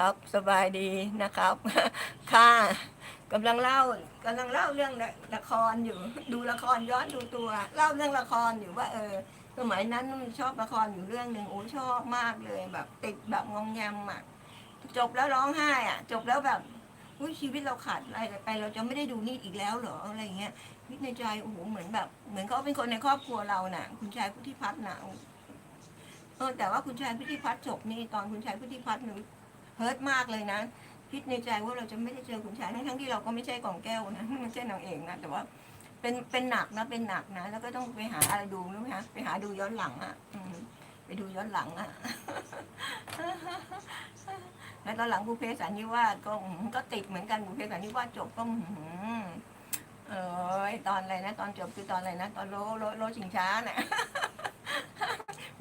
ครับสบายดีนะครับ ค่ะกำลังเล่ากำลังเล่าเรื่องละครอยู่ ดูละครย้อนดูตัว เล่าเรื่องละครอยู่ว่า เออสมัยนั้นชอบละครอยู่เรื่องหนึ่งโอ้ชอบมากเลยแบบ ติดแบบงอมแงมอะจบแล้วร้องไห้อะ จบแล้วแบบอุ้ยชีวิตเราขาดอะไรไป เราจะไม่ได้ดูนี่อีกแล้วเหรออะไรเงี้ยคิดในใจโอ้โหเหมือนแบบ เหมือนเขาเป็นคนในครอบครัวเราน่ะ คุณชายพุทธิพัฒน์น่ะเออแต่ว่าคุณชายพุทธิพัฒน์จบนี่ตอนคุณชายพุทธิพัฒน์หนู เฮิร์ตมากเลยนะคิดในใจว่าเราจะไม่ได้เจอคุณชายทั้งทั้งที่เราก็ไม่ใช่กล่องแก้วนะไม่ใช่นางเอกนะแต่ว่าเป็นเป็นหนักนะเป็นหนักนะ แล้วก็ต้องไปหาอะไรดูรู้ไหมคะไปหาดูย้อนหลังอะไปดูย้อนหลังอะแล้วตอนหลังบุเพสันนิวาสก็อืมก็ติดเหมือนกันบุเพสันนิวาสจบก็อืมเออตอนอะไรนะ ตอนจบคือตอนอะไรนะ ตอนโลโลโลชิงช้าเนี่ย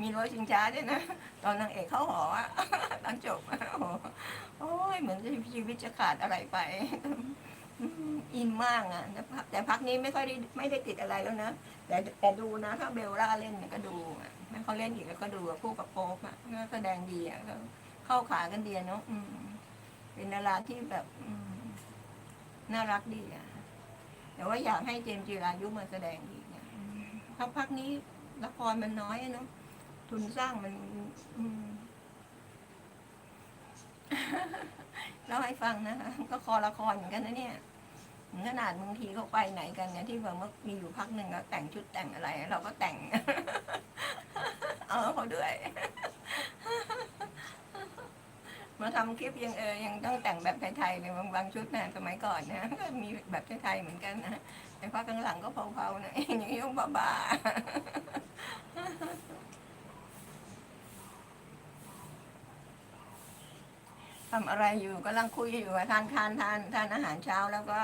มีโลชิงช้าด้วยนะ ตอนนางเอกเข้าหออะตอนจบอะโอ้ยเหมือนชีวิตจะขาดอะไรไป อินมากอะแต่พักแต่พักนี้ไม่ค่อยได้ไม่ได้ติดอะไรแล้วนะแต่แต่ดูนะ ถ้าเบลล่าเล่นเนี่ยก็ดูอะถ้าเขาเล่นอีกแล้วก็ดูคู่กับโป๊ปอะก็แสดงดีอะเข้าขากันดีเนาะเป็นดาราที่แบบน่ารักดีอะแต่ว่าอยากให้เจมส์จีรายุมาแสดงอีกเนี่ยพักพักนี้ละครมันน้อยเนาะ ทุนสร้างมันอืมเล่าให้ฟังนะคะก็คอละครเหมือนกันนะเนี่ยถึงขนาดบางทีเขาไปไหนกันเนี่ยที่แบบว่ามีอยู่พักหนึ่งแล้วแต่งชุดแต่งอะไร เราก็แต่ง เออเขาด้วย มาทำคลิปยังเออยังต้องแต่งแบบไทยๆเลยบางบางชุดนะสมัยก่อนนะก็มีแบบไทยๆเหมือนกันนะแต่พักข้างหลังก็เผาๆหนะอย่างนี้ยบ้าๆ ทำอะไรอยู่กำลังคุยอยู่ทานทานทานทานอาหารเช้าแล้วก็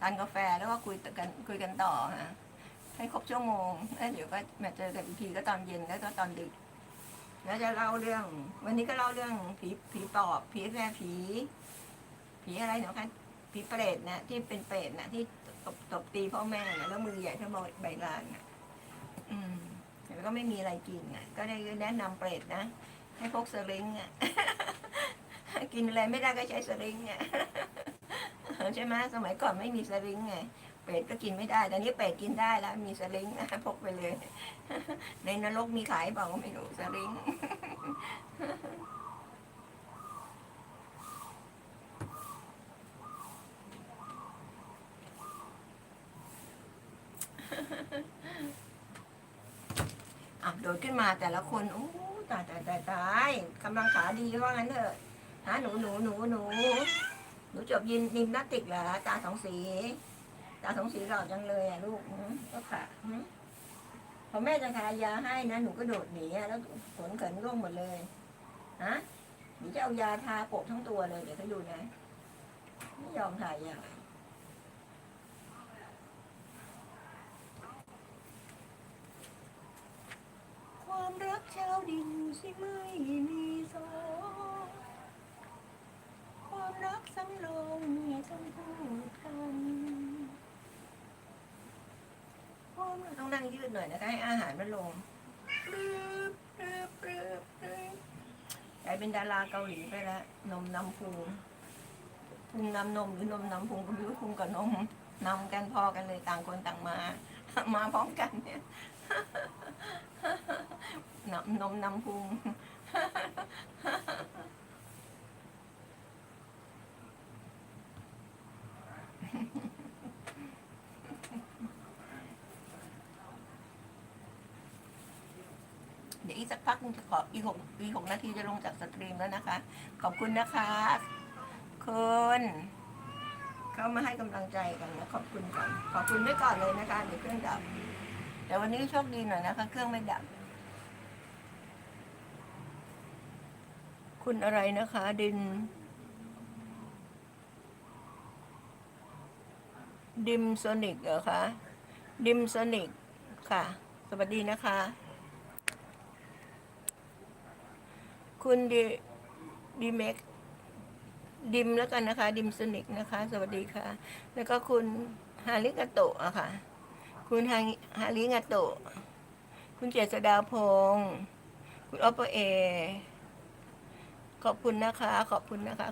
ทานกาแฟแล้วก็คุยกันคุยกันต่อฮะให้ครบชั่วโมงแล้วเดี๋ยวก็มาเจอกันอีกทีก็ตอนเย็นแล้วก็ตอนดึก แล้วจะเล่าเรื่อง วันนี้ก็เล่าเรื่องผีผีปอบผีแฝงผี ผีอะไรเนาะคะผีเปรตนะที่เป็นเปรตนะที่ตบตบตีพ่อแม่นะแล้วมือใหญ่เท่าใบลานนะอืมแล้วก็ไม่มีอะไรกินนะก็ได้แนะนำเปรตนะให้พกสลิงอะ กินอะไรไม่ได้ก็ใช้สลิงอะใช่ไหมสมัยก่อนไม่มีสลิงไงเป็ดก็กินไม่ได้แต่นี้เป็ดกินได้แล้ว มีสลิงนะพกไปเลย ในนรกมีขายเปล่าก็ไม่รู้สลิงอะโดดขึ้นมาแต่ละคนโอ้ตายตายตายตายกำลังขาดีว่างั้นเถอะ ฮะหนูหนูหนูหนูหนูจบยินยิมนาติกเหรอตาสองสี ตาสองสีหล่อจังเลยอะลูกหืมก็ขาหืมพอแม่จะทายาให้นะหนูก็โดดหนีแล้วขนเขินร่วงหมดเลยฮะหนูจะเอายาทาโปะทั้งตัวเลยเดี๋ยวเขาดูนะไม่ยอมทายาความรักชาวดินสิไม่มีสองความรักสำรองไม่ต้องพูดกันควา มรักต้องนั่งยืดหน่อยนะคะ ให้อาหารมันลงปรึบปรึบปรึบปรึบกลายเป็นดาราเกาหลีไปแล้ว นมนำพุงพุงนำนมหรือนมนำพุงก็ไม่รู้พุงกับนมนำกันพอกันเลยต่างคนต่างมา มาพร้อมกันเนี่ยนำนมนำพุง เดี๋ยวอีกสักพักนึงจะขออีกหกอีกหกนาทีจะลงจากสตรีมแล้วนะคะ ขอบคุณนะคะ คุณเข้ามาให้กำลังใจกันนะขอบคุณก่อนขอบคุณไว้ก่อนเลยนะคะเดี๋ยวเครื่องดับ แต่วันนี้โชคดีหน่อยนะคะ เครื่องไม่ดับ คุณอะไรนะคะ ดิน ดิมโซนิกเหรอคะดิมโซนิกค่ะ สวัสดีนะคะ คุณดีดีเม็กดิมแล้วกันนะคะ ดิมสนิกนะคะ สวัสดีค่ะ แล้วก็คุณฮาริกาโตะค่ะ คุณฮาฮาริกาโตะคุณเจษดาพงศ์คุณอปเปอเอขอบคุณนะคะ ขอบคุณนะคะ